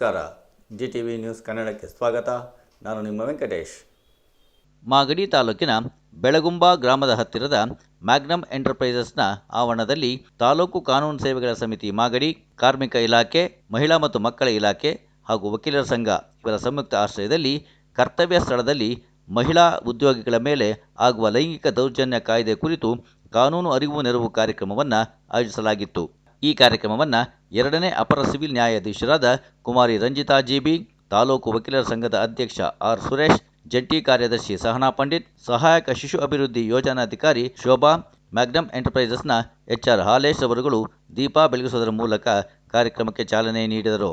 ನಮಸ್ಕಾರ. G T V news ಕನ್ನಡಕ್ಕೆ ಸ್ವಾಗತ. ನಾನು ನಿಮ್ಮ ವೆಂಕಟೇಶ್. ಮಾಗಡಿ ತಾಲೂಕಿನ ಬೆಳಗುಂಬ ಗ್ರಾಮದ ಹತ್ತಿರದ ಮ್ಯಾಗ್ನಮ್ ಎಂಟರ್ಪ್ರೈಸಸ್ನ ಆವರಣದಲ್ಲಿ ತಾಲೂಕು ಕಾನೂನು ಸೇವೆಗಳ ಸಮಿತಿ ಮಾಗಡಿ, ಕಾರ್ಮಿಕ ಇಲಾಖೆ, ಮಹಿಳಾ ಮತ್ತು ಮಕ್ಕಳ ಇಲಾಖೆ ಹಾಗೂ ವಕೀಲರ ಸಂಘ ಇವರ ಸಂಯುಕ್ತ ಆಶ್ರಯದಲ್ಲಿ ಕರ್ತವ್ಯ ಸ್ಥಳದಲ್ಲಿ ಮಹಿಳಾ ಉದ್ಯೋಗಿಗಳ ಮೇಲೆ ಆಗುವ ಲೈಂಗಿಕ ದೌರ್ಜನ್ಯ ಕಾಯ್ದೆ ಕುರಿತು ಕಾನೂನು ಅರಿವು ನೆರವು ಕಾರ್ಯಕ್ರಮವನ್ನು ಆಯೋಜಿಸಲಾಗಿತ್ತು. ಈ ಕಾರ್ಯಕ್ರಮವನ್ನು ಎರಡನೇ ಅಪರ ಸಿವಿಲ್ ನ್ಯಾಯಾಧೀಶರಾದ ಕುಮಾರಿ ರಂಜಿತಾ ಜಿಬಿ, ತಾಲೂಕು ವಕೀಲರ ಸಂಘದ ಅಧ್ಯಕ್ಷ ಆರ್ ಸುರೇಶ್, ಜಂಟಿ ಕಾರ್ಯದರ್ಶಿ ಸಹನಾ ಪಂಡಿತ್, ಸಹಾಯಕ ಶಿಶು ಅಭಿವೃದ್ಧಿ ಯೋಜನಾಧಿಕಾರಿ ಶೋಭಾ ಮ್ಯಾಗ್ನಮ್ ಎಂಟರ್ಪ್ರೈಸಸ್ನ ಎಚ್ಆರ್ ಹಾಲೇಶ್ ಅವರುಗಳು ದೀಪ ಬೆಳಗಿಸುವುದರ ಮೂಲಕ ಕಾರ್ಯಕ್ರಮಕ್ಕೆ ಚಾಲನೆ ನೀಡಿದರು.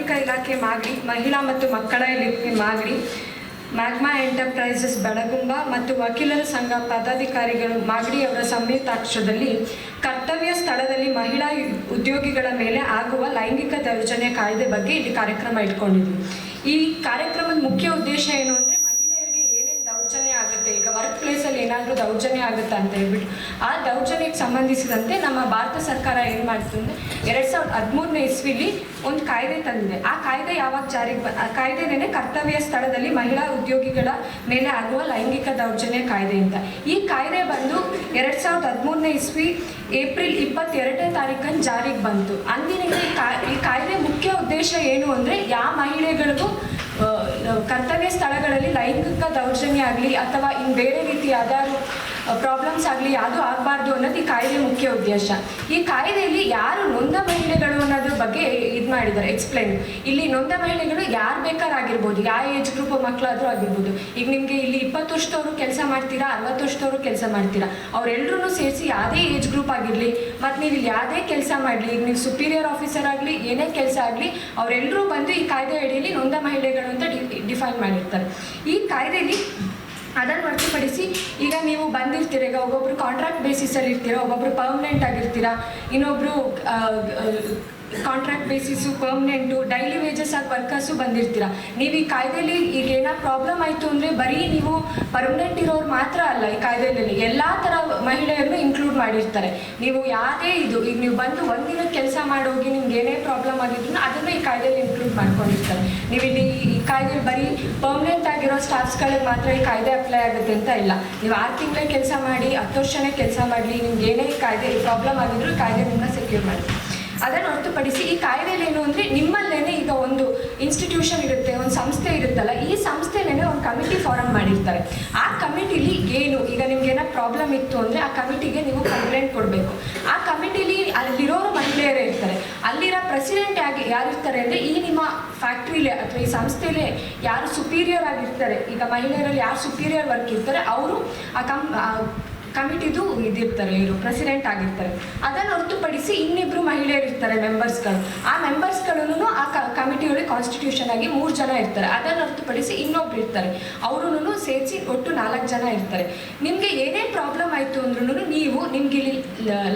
ಕಾರ್ಮಿಕ ಇಲಾಖೆ ಮಾಗಡಿ, ಮಹಿಳಾ ಮತ್ತು ಮಕ್ಕಳ ಇಲಾಖೆ ಮಾಗಡಿ, ಮ್ಯಾಗ್ಮಾ ಎಂಟರ್ಪ್ರೈಸಸ್ ಬೆಳಗುಂಬ ಮತ್ತು ವಕೀಲರ ಸಂಘ ಪದಾಧಿಕಾರಿಗಳು ಮಾಗಡಿಯವರ ಸಂಯುಕ್ತಾಕ್ಷರದಲ್ಲಿ ಕರ್ತವ್ಯ ಸ್ಥಳದಲ್ಲಿ ಮಹಿಳಾ ಉದ್ಯೋಗಿಗಳ ಮೇಲೆ ಆಗುವ ಲೈಂಗಿಕ ದೌರ್ಜನ್ಯ ಕಾಯ್ದೆ ಬಗ್ಗೆ ಇಲ್ಲಿ ಕಾರ್ಯಕ್ರಮ ಇಟ್ಕೊಂಡಿದ್ವಿ. ಈ ಕಾರ್ಯಕ್ರಮದ ಮುಖ್ಯ ಉದ್ದೇಶ ಏನು ಅಂದರೆ ಮಹಿಳೆಯರಿಗೆ ಏನೇನು ದೌರ್ಜನ್ಯ ಆಗುತ್ತೆ, ಈಗ ವರ್ಕ್ ಪ್ಲೇಸಲ್ಲಿ ಏನಾದರೂ ದೌರ್ಜನ್ಯ ಆಗುತ್ತೆ ಅಂತ ಹೇಳ್ಬಿಟ್ಟು ಆ ದೌರ್ಜನ್ಯಕ್ಕೆ ಸಂಬಂಧಿಸಿದಂತೆ ನಮ್ಮ ಭಾರತ ಸರ್ಕಾರ ಏನು ಮಾಡ್ತು ಅಂದರೆ ಎರಡು ಸಾವಿರದ ಹದಿಮೂರನೇ ಇಸ್ವಿಲಿ ಒಂದು ಕಾಯ್ದೆ ತಂದಿದೆ. ಆ ಕಾಯ್ದೆ ಯಾವಾಗ ಜಾರಿಗೆ ಬ, ಆ ಕಾಯ್ದೆನೇ ಕರ್ತವ್ಯ ಸ್ಥಳದಲ್ಲಿ ಮಹಿಳಾ ಉದ್ಯೋಗಿಗಳ ಮೇಲೆ ಆಗುವ ಲೈಂಗಿಕ ದೌರ್ಜನ್ಯ ಕಾಯ್ದೆ ಅಂತ. ಈ ಕಾಯ್ದೆ ಬಂದು ಎರಡು ಸಾವಿರದ ಹದಿಮೂರನೇ ಇಸ್ವಿ ಏಪ್ರಿಲ್ ಇಪ್ಪತ್ತೆರಡನೇ ತಾರೀಕನ್ನು ಜಾರಿಗೆ ಬಂತು. ಅಂದಿನಿಂದ ಈ ಕಾಯ್ದೆ ಮುಖ್ಯ ಉದ್ದೇಶ ಏನು ಅಂದರೆ ಯಾವ ಮಹಿಳೆಗಳಿಗೂ ಕರ್ತವ್ಯ ಸ್ಥಳಗಳಲ್ಲಿ ಲೈಂಗಿಕ ದೌರ್ಜನ್ಯ ಆಗಲಿ ಅಥವಾ ಇನ್ನು ಬೇರೆ ರೀತಿಯಾದ ಪ್ರಾಬ್ಲಮ್ಸ್ ಆಗಲಿ ಯಾವುದೂ ಆಗಬಾರ್ದು ಅನ್ನೋದು ಈ ಕಾಯ್ದೆ ಮುಖ್ಯ ಉದ್ದೇಶ. ಈ ಕಾಯ್ದೆಯಲ್ಲಿ ಯಾರು ನೊಂದ ಮಹಿಳೆಗಳು ಅನ್ನೋದ್ರ ಬಗ್ಗೆ ಇದು ಮಾಡಿದ್ದಾರೆ ಎಕ್ಸ್ಪ್ಲೈನ್ ಇಲ್ಲಿ ನೊಂದ ಮಹಿಳೆಗಳು ಯಾರು ಬೇಕಾರಾಗಿರ್ಬೋದು, ಯಾವ ಏಜ್ ಗ್ರೂಪ್ ಮಕ್ಕಳಾದರೂ ಆಗಿರ್ಬೋದು. ಈಗ ನಿಮಗೆ ಇಲ್ಲಿ ಇಪ್ಪತ್ತು ವರ್ಷದವರು ಕೆಲಸ ಮಾಡ್ತೀರಾ, ಅರವತ್ತು ವರ್ಷದವರು ಕೆಲಸ ಮಾಡ್ತೀರಾ? ಅವರೆಲ್ಲರೂ ಸೇರಿಸಿ ಯಾವುದೇ ಏಜ್ ಗ್ರೂಪ್ ಆಗಿರಲಿ, ಮತ್ತು ನೀವು ಇಲ್ಲಿ ಯಾವುದೇ ಕೆಲಸ ಮಾಡಲಿ, ಈಗ ನೀವು ಸುಪೀರಿಯರ್ ಆಫೀಸರ್ ಆಗಲಿ, ಏನೇ ಕೆಲಸ ಆಗಲಿ ಅವರೆಲ್ಲರೂ ಬಂದು ಈ ಕಾಯ್ದೆ ಅಡಿಯಲ್ಲಿ ನೊಂದ ಮಹಿಳೆಗಳು ಅಂತ ಡಿಫೈನ್ ಮಾಡಿರ್ತಾರೆ. ಈ ಕಾಯ್ದೆಯಲ್ಲಿ ಅದನ್ನು ಹೊರತುಪಡಿಸಿ ಈಗ ನೀವು ಬಂದಿರ್ತೀರ, ಈಗ ಒಬ್ಬೊಬ್ರು ಕಾಂಟ್ರಾಕ್ಟ್ ಬೇಸಿಸಲ್ಲಿ ಇರ್ತೀರ, ಒಬ್ಬೊಬ್ರು ಪರ್ಮನೆಂಟ್ ಆಗಿರ್ತೀರಾ, ಇನ್ನೊಬ್ರು contract basis permanent daily wages ಆಗಿ ವರ್ಕರ್ಸು ಬಂದಿರ್ತೀರ? ನೀವು ಈ ಕಾಯ್ದೆಯಲ್ಲಿ ಈಗ ಏನೋ ಪ್ರಾಬ್ಲಮ್ ಆಯಿತು ಅಂದರೆ ಬರೀ ನೀವು ಪರ್ಮನೆಂಟ್ ಇರೋರು ಮಾತ್ರ ಅಲ್ಲ ಈ ಕಾಯ್ದೆಯಲ್ಲಿ. ಎಲ್ಲ ಥರ ಮಹಿಳೆಯರನ್ನು ಇನ್ಕ್ಲೂಡ್ ಮಾಡಿರ್ತಾರೆ. ನೀವು ಯಾವುದೇ ಇದು, ಈಗ ನೀವು ಬಂದು ಒಂದಿನ ಕೆಲಸ ಮಾಡೋಗಿ ನಿಮ್ಗೆ ಏನೇ ಪ್ರಾಬ್ಲಮ್ ಆಗಿದ್ರು ಅದನ್ನು ಈ ಕಾಯ್ದೆಯಲ್ಲಿ ಇನ್ಕ್ಲೂಡ್ ಮಾಡ್ಕೊಂಡಿರ್ತಾರೆ. ನೀವು ಇಲ್ಲಿ ಈ ಕಾಯ್ದೆ ಬರೀ ಪರ್ಮನೆಂಟ್ ಆಗಿರೋ ಸ್ಟಾಫ್ಸ್ಗಳಿಗೆ ಮಾತ್ರ ಈ ಕಾಯ್ದೆ ಅಪ್ಲೈ ಆಗುತ್ತೆ ಅಂತ ಇಲ್ಲ. ನೀವು ಆರು ತಿಂಗಳ ಕೆಲಸ ಮಾಡಿ, ಹತ್ತು ವರ್ಷನೇ ಕೆಲಸ ಮಾಡಲಿ, ನಿಮ್ಗೆ ಏನೇ ಕಾಯ್ದೆ ಪ್ರಾಬ್ಲಮ್ ಆಗಿದ್ರು ಕಾಯ್ದೆ ನಿಮ್ಮನ್ನ ಸೆಕ್ಯೂರ್ ಮಾಡುತ್ತೆ ಅದನ್ನು ಹೊರತುಪಡಿಸಿ ಈ ಕಾಯ್ದೆಯಲ್ಲಿ ಏನು ಅಂದರೆ ನಿಮ್ಮಲ್ಲೇನೆ ಈಗ ಒಂದು ಇನ್ಸ್ಟಿಟ್ಯೂಷನ್ ಇರುತ್ತೆ, ಒಂದು ಸಂಸ್ಥೆ ಇರುತ್ತಲ್ಲ, ಈ ಸಂಸ್ಥೆಲೇನೆ ಒಂದು ಕಮಿಟಿ ಫಾರಂ ಮಾಡಿರ್ತಾರೆ. ಆ ಕಮಿಟಿಲಿ ಏನು, ಈಗ ನಿಮ್ಗೆ ಏನೋ ಪ್ರಾಬ್ಲಮ್ ಇತ್ತು ಅಂದರೆ ಆ ಕಮಿಟಿಗೆ ನೀವು ಕಂಪ್ಲೇಂಟ್ ಕೊಡಬೇಕು. ಆ ಕಮಿಟಿಲಿ ಅಲ್ಲಿರೋರು ಮಹಿಳೆಯರೇ ಇರ್ತಾರೆ. ಅಲ್ಲಿರೋ ಪ್ರೆಸಿಡೆಂಟ್ ಆಗಿ ಯಾರಿರ್ತಾರೆ ಅಂದರೆ ಈ ನಿಮ್ಮ ಫ್ಯಾಕ್ಟ್ರಿಲೇ ಅಥವಾ ಈ ಸಂಸ್ಥೆಲೇ ಯಾರು ಸುಪೀರಿಯರ್ ಆಗಿರ್ತಾರೆ, ಈಗ ಮಹಿಳೆಯರಲ್ಲಿ ಯಾರು ಸುಪೀರಿಯರ್ ವರ್ಕ್ ಇರ್ತಾರೆ, ಅವರು ಆ ಕಂ ಕಮಿಟಿದು ಇದಿರ್ತಾರೆ, ಇವರು ಪ್ರೆಸಿಡೆಂಟ್ ಆಗಿರ್ತಾರೆ. ಅದನ್ನು ಹೊರತುಪಡಿಸಿ ಇನ್ನಿಬ್ರು ಮಹಿಳೆಯರು ಇರ್ತಾರೆ ಮೆಂಬರ್ಸ್ಗಳು ಆ ಮೆಂಬರ್ಸ್ಗಳನ್ನು ಆ ಕಮಿಟಿಯೊಳಗೆ ಕಾನ್ಸ್ಟಿಟ್ಯೂಷನ್ ಆಗಿ ಮೂರು ಜನ ಇರ್ತಾರೆ. ಅದನ್ನು ಹೊರತುಪಡಿಸಿ ಇನ್ನೊಬ್ರು ಇರ್ತಾರೆ. ಅವರು ಸೇರಿಸಿ ಒಟ್ಟು ನಾಲ್ಕು ಜನ ಇರ್ತಾರೆ. ನಿಮಗೆ ಏನೇ ಪ್ರಾಬ್ಲಮ್ ಆಯಿತು ಅಂದ್ರೂ ನೀವು ನಿಮ್ಗೆ ಇಲ್ಲಿ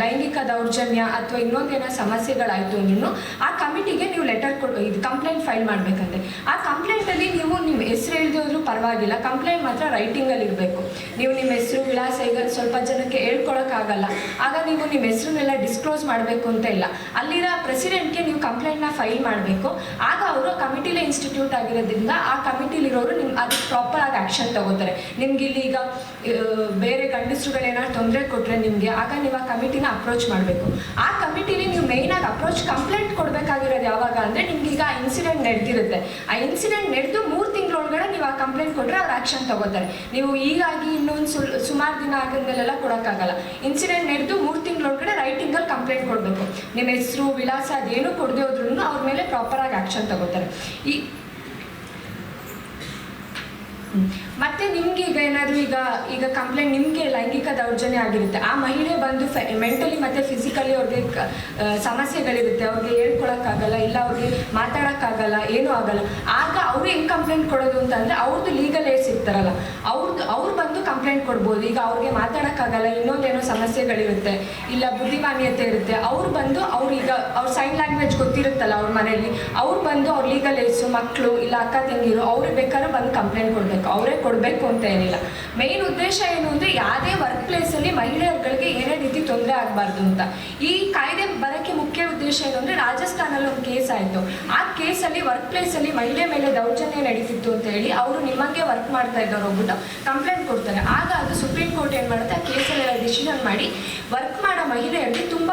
ಲೈಂಗಿಕ ದೌರ್ಜನ್ಯ ಅಥವಾ ಇನ್ನೊಂದೇನೋ ಸಮಸ್ಯೆಗಳಾಯಿತು ಅಂದ್ರೂ ಆ ಕಮಿಟಿಗೆ ನೀವು ಲೆಟರ್ ಕೊಡು, ಇದು ಕಂಪ್ಲೇಂಟ್ ಫೈಲ್ ಮಾಡಬೇಕಂದ್ರೆ ಆ ಕಂಪ್ಲೇಂಟಲ್ಲಿ ನೀವು ನಿಮ್ಮ ಹೆಸರು ಹೇಳಿದ್ರು ಪರವಾಗಿಲ್ಲ. ಕಂಪ್ಲೇಂಟ್ ಮಾತ್ರ ರೈಟಿಂಗಲ್ಲಿ ಇರಬೇಕು. ನೀವು ನಿಮ್ಮ ಹೆಸರು, ವಿಳಾಸ ಈಗ ಸ್ವಲ್ಪ ಜನಕ್ಕೆ ಹೇಳ್ಕೊಳಕ್ಕಾಗಲ್ಲ. ಆಗ ನೀವು ನಿಮ್ಮ ಹೆಸರನ್ನೆಲ್ಲ ಡಿಸ್ಕ್ಲೋಸ್ ಮಾಡಬೇಕು ಅಂತ ಇಲ್ಲ. ಅಲ್ಲಿರೋ ಪ್ರೆಸಿಡೆಂಟ್ಗೆ ನೀವು ಕಂಪ್ಲೇಂಟ್ನ ಫೈಲ್ ಮಾಡಬೇಕು. ಆಗ ಅವರು ಕಮಿಟಿಲೇ ಇನ್ಸ್ಟಿಟ್ಯೂಟ್ ಆಗಿರೋದ್ರಿಂದ ಆ ಕಮಿಟಿಲಿರೋರು ನಿಮ್ಮ ಅದಕ್ಕೆ ಪ್ರಾಪರ್ ಆಗಿ ಆ್ಯಕ್ಷನ್ ತಗೋತಾರೆ. ನಿಮ್ಗೆ ಇಲ್ಲಿ ಈಗ ಬೇರೆ ಗಂಡಸರುಗಳು ಏನಾದ್ರು ತೊಂದರೆ ಕೊಟ್ಟರೆ ನಿಮಗೆ, ಆಗ ನೀವು ಆ ಕಮಿಟಿನ ಅಪ್ರೋಚ್ ಮಾಡಬೇಕು. ಆ ಕಮಿಟಿಲಿ ನೀವು ಮೇಯ್ನಾಗಿ ಅಪ್ರೋಚ್ ಕಂಪ್ಲೇಂಟ್ ಕೊಡಬೇಕಾಗಿರೋದು ಯಾವಾಗ ಅಂದರೆ ನಿಮ್ಗೆ ಈಗ ಇನ್ಸಿಡೆಂಟ್ ನಡೆದಿರುತ್ತೆ. ಆ ಇನ್ಸಿಡೆಂಟ್ ನಡೆದು ಮೂರು ನೀವು ಆ ಕಂಪ್ಲೇಂಟ್ ಕೊಟ್ಟರೆ ಅವ್ರು ಆ್ಯಕ್ಷನ್ ತಗೋತಾರೆ ನೀವು ಈಗಾಗಿ ಇನ್ನೊಂದು ಸುಲ್, ಸುಮಾರು ದಿನ ಆಗಿದ್ಮೇಲೆಲ್ಲ ಕೊಡೋಕ್ಕಾಗಲ್ಲ. ಇನ್ಸಿಡೆಂಟ್ ನಡೆದು ಮೂರು ತಿಂಗಳೊಳಗಡೆ ರೈಟಿಂಗಲ್ಲಿ ಕಂಪ್ಲೇಂಟ್ ಕೊಡಬೇಕು. ನಿಮ್ಮ ಹೆಸರು, ವಿಳಾಸ ಅದೇನು ಕೊಡದೆ ಹೋದ್ರೂ ಅವ್ರ ಮೇಲೆ ಪ್ರಾಪರಾಗಿ ಆ್ಯಕ್ಷನ್ ತಗೋತಾರೆ ಈ. ಮತ್ತೆ ನಿಮ್ಗೆ ಈಗ ಏನಾದ್ರು ಈಗ ಈಗ ಕಂಪ್ಲೇಂಟ್ ನಿಮಗೆ ಲೈಂಗಿಕ ದೌರ್ಜನ್ಯ ಆಗಿರುತ್ತೆ. ಆ ಮಹಿಳೆ ಬಂದು ಮೆಂಟಲಿ ಮತ್ತೆ ಫಿಸಿಕಲಿ ಅವ್ರಿಗೆ ಸಮಸ್ಯೆಗಳಿರುತ್ತೆ. ಅವ್ರಿಗೆ ಹೇಳ್ಕೊಳಕ್ಕಾಗಲ್ಲ, ಇಲ್ಲ ಅವ್ರಿಗೆ ಆಗಲ್ಲ ಏನೂ ಆಗಲ್ಲ. ಆಗ ಅವ್ರು ಹೆಂಗೆ ಕಂಪ್ಲೇಂಟ್ ಕೊಡೋದು ಅಂತಂದ್ರೆ ಅವ್ರದ್ದು ಲೀಗಲ್ ಏಡ್ಸ್ ಇರ್ತಾರಲ್ಲ ಅವ್ರದ್ದು ಅವ್ರು ಬಂದು ಕಂಪ್ಲೇಂಟ್ ಕೊಡ್ಬೋದು. ಈಗ ಅವ್ರಿಗೆ ಮಾತಾಡೋಕ್ಕಾಗಲ್ಲ, ಇನ್ನೊಂದೇನೋ ಸಮಸ್ಯೆಗಳಿರುತ್ತೆ, ಇಲ್ಲ ಬುದ್ಧಿಮಾನ್ಯತೆ ಇರುತ್ತೆ. ಅವ್ರು ಬಂದು ಅವ್ರೀಗ ಅವ್ರ ಸೈನ್ ಲ್ಯಾಂಗ್ವೇಜ್ ಗೊತ್ತಿರುತ್ತಲ್ಲ ಅವ್ರ ಮನೆಯಲ್ಲಿ. ಅವ್ರು ಬಂದು ಅವ್ರ ಲೀಗಲ್ ಏಡ್ಸು ಮಕ್ಕಳು ಇಲ್ಲ ಅಕ್ಕ, ತಂಗಿರು, ಅವ್ರಿಗೆ ಬೇಕಾದ್ರೆ ಬಂದು ಕಂಪ್ಲೇಂಟ್ ಕೊಡಬೇಕು. ಅವರೇ ಕೊಡಬೇಕು ಅಂತ ಏನಿಲ್ಲ. ಮೇನ್ ಉದ್ದೇಶ ಏನು ಅಂದರೆ ಯಾವುದೇ ವರ್ಕ್ ಪ್ಲೇಸಲ್ಲಿ ಮಹಿಳೆಯರುಗಳಿಗೆ ಏನೇ ರೀತಿ ತೊಂದರೆ ಆಗಬಾರ್ದು ಅಂತ. ಈ ಕಾಯ್ದೆ ಬರೋಕ್ಕೆ ಮುಖ್ಯ ಉದ್ದೇಶ ಏನು ಅಂದರೆ ರಾಜಸ್ಥಾನಲ್ಲಿ ಒಂದು ಕೇಸ್ ಆಯಿತು. ಆ ಕೇಸಲ್ಲಿ ವರ್ಕ್ ಪ್ಲೇಸಲ್ಲಿ ಮಹಿಳೆ ಮೇಲೆ ದೌರ್ಜನ್ಯ ನಡೀತಿತ್ತು ಅಂತ ಹೇಳಿ ಅವರು ನಿಮ್ಮಂಗೆ ವರ್ಕ್ ಮಾಡ್ತಾ ಇದ್ದವ್ರು ಹೋಗ್ಬಿಟ್ಟು ಕಂಪ್ಲೇಂಟ್ ಕೊಡ್ತಾರೆ. ಆಗ ಅದು ಸುಪ್ರೀಂ ಕೋರ್ಟ್ ಏನು ಮಾಡುತ್ತೆ? ಆ ಕೇಸಲ್ಲಿ ಡಿಸಿಷನ್ ಮಾಡಿ ವರ್ಕ್ ಮಾಡೋ ಮಹಿಳೆಯಲ್ಲಿ ತುಂಬ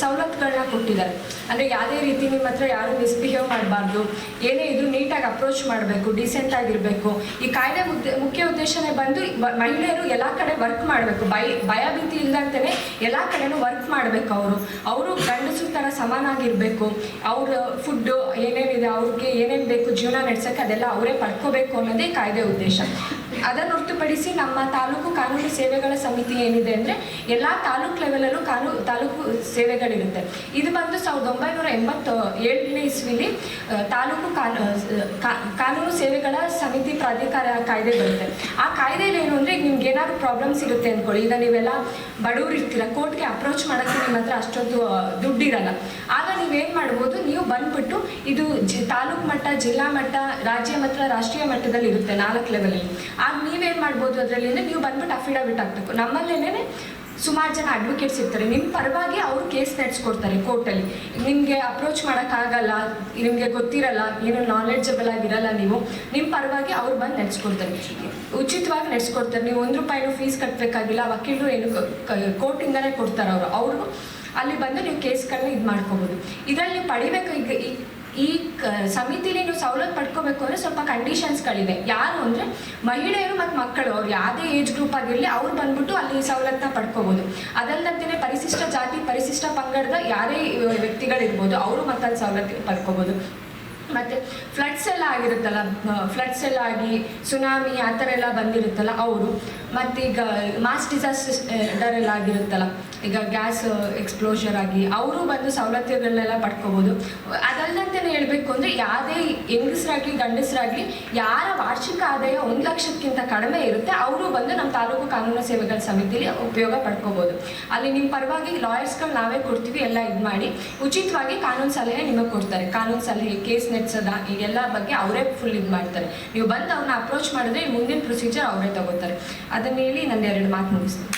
ಸವಲತ್ತುಗಳನ್ನ ಕೊಟ್ಟಿದ್ದಾರೆ. ಅಂದರೆ ಯಾವುದೇ ರೀತಿ ನಿಮ್ಮ ಹತ್ರ ಯಾರು ಮಿಸ್ಬಿಹೇವ್ ಮಾಡಬಾರ್ದು. ಏನೇ ಇದ್ರು ನೀಟಾಗಿ ಅಪ್ರೋಚ್ ಮಾಡಬೇಕು ಡಿಸೆಂಟ್ ಆಗಿರಬೇಕು. ಈ ಕಾಯ್ದೆ ಮುಖ್ಯ ಉದ್ದೇಶನೇ ಬಂದು ಮಹಿಳೆಯರು ಎಲ್ಲ ಕಡೆ ವರ್ಕ್ ಮಾಡಬೇಕು. ಭಯ ಭಯ ಭೀತಿ ಇಲ್ದಂತೆಯೇ ಎಲ್ಲ ಕಡೆನೂ ವರ್ಕ್ ಮಾಡಬೇಕು ಅವರು. ಅವರು ಗಂಡಸು ಥರ ಸಮಾನಾಗಿರಬೇಕು. ಅವ್ರ ಫುಡ್ಡು ಏನೇನಿದೆ, ಅವ್ರಿಗೆ ಏನೇನು ಬೇಕು, ಜೀವನ ನಡೆಸೋಕ್ಕೆ ಅದೆಲ್ಲ ಅವರೇ ಪಡ್ಕೋಬೇಕು ಅನ್ನೋದೇ ಕಾಯ್ದೆ ಉದ್ದೇಶ. ಅದನ್ನು ಹೊರತುಪಡಿಸಿ ನಮ್ಮ ತಾಲೂಕು ಕಾನೂನು ಸೇವೆಗಳ ಸಮಿತಿ ಏನಿದೆ ಅಂದರೆ ಎಲ್ಲ ತಾಲೂಕು ಲೆವೆಲಲ್ಲೂ ಕಾನೂ, ತಾಲೂಕು ಸೇವೆಗಳಿರುತ್ತೆ. ಇದು ಬಂದು ಸಾವಿರದ ಒಂಬೈನೂರ ಎಂಬತ್ತು ಏಳನೇ ಇಸ್ವಿಲಿ ತಾಲೂಕು ಕಾನೂ ಕಾನೂನು ಸೇವೆಗಳ ಸಮಿತಿ ಪ್ರಾಧಿಕಾರ ಕಾಯ್ದೆ ಬರುತ್ತೆ. ಆ ಕಾಯ್ದೆಯಲ್ಲಿ ಏನು ಅಂದರೆ ನಿಮ್ಗೆ ಏನಾದ್ರು ಪ್ರಾಬ್ಲಮ್ಸ್ ಇರುತ್ತೆ ಅಂದ್ಕೊಳ್ಳಿ ಈಗ ನೀವೆಲ್ಲ ಬಡವ್ರು ಇರ್ತೀರ ಕೋರ್ಟ್ಗೆ ಅಪ್ರೋಚ್ ಮಾಡೋಕ್ಕೆ ನಿಮ್ಮ ಹತ್ರ ಅಷ್ಟೊಂದು ದುಡ್ಡಿರಲ್ಲ. ಆಗ ನೀವೇನು ಮಾಡ್ಬೋದು, ನೀವು ಬಂದ್ಬಿಟ್ಟು ಇದು ಜಿ, ತಾಲೂಕು ಮಟ್ಟ, ಜಿಲ್ಲಾ ಮಟ್ಟ, ರಾಜ್ಯ ಮಟ್ಟ, ರಾಷ್ಟ್ರೀಯ ಮಟ್ಟದಲ್ಲಿ ಇರುತ್ತೆ ನಾಲ್ಕು ಲೆವೆಲಲ್ಲಿ ಆಗ ನೀವೇನು ಮಾಡ್ಬೋದು ಅದರಲ್ಲಿ ಅಂದರೆ ನೀವು ಬಂದ್ಬಿಟ್ಟು ಅಫಿಡವಿಟ್ ಹಾಕ್ಬೇಕು. ನಮ್ಮಲ್ಲೇನೆ ಸುಮಾರು ಜನ ಅಡ್ವೊಕೇಟ್ಸ್ ಇರ್ತಾರೆ. ನಿಮ್ಮ ಪರವಾಗಿ ಅವರು ಕೇಸ್ ನಡೆಸ್ಕೊಡ್ತಾರೆ ಕೋರ್ಟಲ್ಲಿ ನಿಮಗೆ ಅಪ್ರೋಚ್ ಮಾಡೋಕ್ಕಾಗಲ್ಲ ನಿಮಗೆ ಗೊತ್ತಿರಲ್ಲ, ಏನು ನಾಲೆಡ್ಜಬಲ್ ಆಗಿರಲ್ಲ ನೀವು ನಿಮ್ಮ ಪರವಾಗಿ ಅವ್ರು ಬಂದು ನಡೆಸ್ಕೊಡ್ತಾರೆ. ಉಚಿತವಾಗಿ ನಡೆಸ್ಕೊಡ್ತಾರೆ. ನೀವು ಒಂದು ರೂಪಾಯಿನೂ ಫೀಸ್ ಕಟ್ಟಬೇಕಾಗಿಲ್ಲ ವಕೀಲರು ಏನು ಕೋರ್ಟಿಂದನೇ ಕೊಡ್ತಾರೆ ಅವರು ಅವರು ಅಲ್ಲಿ ಬಂದು ನೀವು ಕೇಸ್ಗಳನ್ನ ಇದು ಮಾಡ್ಕೋಬೋದು. ಇದರಲ್ಲಿ ಪಡಿಬೇಕು ಈಗ ಈ ಸಮಿತಿಲಿ ನೀವು ಸವಲತ್ತು ಪಡ್ಕೋಬೇಕು ಅಂದರೆ ಸ್ವಲ್ಪ ಕಂಡೀಷನ್ಸ್ಗಳಿವೆ ಯಾರು ಅಂದರೆ ಮಹಿಳೆಯರು ಮತ್ತು ಮಕ್ಕಳು. ಅವ್ರು ಯಾವುದೇ ಏಜ್ ಗ್ರೂಪ್ ಆಗಿರಲಿ ಅವ್ರು ಬಂದ್ಬಿಟ್ಟು ಅಲ್ಲಿ ಸವಲತ್ತನ್ನ ಪಡ್ಕೋಬೋದು. ಅದಲ್ಲದಂತೆ ಪರಿಶಿಷ್ಟ ಜಾತಿ, ಪರಿಶಿಷ್ಟ ಪಂಗಡದ ಯಾರೇ ವ್ಯಕ್ತಿಗಳಿರ್ಬೋದು, ಅವರು ಮತ್ತಲ್ಲಿ ಸವಲತ್ತು ಪಡ್ಕೋಬೋದು. ಮತ್ತು ಫ್ಲಡ್ಸ್ ಎಲ್ಲ ಆಗಿರುತ್ತಲ್ಲ ಫ್ಲಡ್ಸ್ ಎಲ್ಲ ಆಗಿ ಸುನಾಮಿ ಆ ಥರ ಎಲ್ಲ ಬಂದಿರುತ್ತಲ್ಲ, ಅವರು ಮತ್ತೀಗ ಮಾಸ್ ಡಿಸಾಸ್ಟರ್ ಎಲ್ಲ ಆಗಿರುತ್ತಲ್ಲ, ಈಗ ಗ್ಯಾಸ್ ಎಕ್ಸ್ಪ್ಲೋಷರ್ ಆಗಿ ಅವರು ಬಂದು ಸವಲತ್ತುಗಳನ್ನೆಲ್ಲ ಪಡ್ಕೋಬೋದು. ಅದಲ್ಲದಂತೆ ಹೇಳಬೇಕು ಅಂದರೆ ಯಾವುದೇ ಹೆಂಗಸರಾಗ್ಲಿ, ಗಂಡಸರಾಗ್ಲಿ, ಯಾರ ವಾರ್ಷಿಕ ಆದಾಯ ಒಂದು ಲಕ್ಷಕ್ಕಿಂತ ಕಡಿಮೆ ಇರುತ್ತೆ, ಅವರು ಬಂದು ನಮ್ಮ ತಾಲೂಕು ಕಾನೂನು ಸೇವೆಗಳ ಸಮಿತಿಯಲ್ಲಿ ಉಪಯೋಗ ಪಡ್ಕೋಬೋದು. ಅಲ್ಲಿ ನಿಮ್ಮ ಪರವಾಗಿ ಲಾಯರ್ಸ್ಗಳು ನಾವೇ ಕೊಡ್ತೀವಿ, ಎಲ್ಲ ಇದು ಮಾಡಿ. ಉಚಿತವಾಗಿ ಕಾನೂನು ಸಲಹೆ ನಿಮಗೆ ಕೊಡ್ತಾರೆ. ಕಾನೂನು ಸಲಹೆ ಕೇಸ್ ನೆಟ್ಸೋದ ಎಲ್ಲ ಬಗ್ಗೆ ಅವರೇ ಫುಲ್ ಇದು ಮಾಡ್ತಾರೆ. ನೀವು ಬಂದು ಅವ್ರನ್ನ ಅಪ್ರೋಚ್ ಮಾಡಿದ್ರೆ ಮುಂದಿನ ಪ್ರೊಸೀಜರ್ ಅವರೇ ತಗೋತಾರೆ. ಅದನ್ನ ಹೇಳಿ ನನ್ನ ಎರಡು ಮಾತು ಮುಗಿಸ್ತೀನಿ.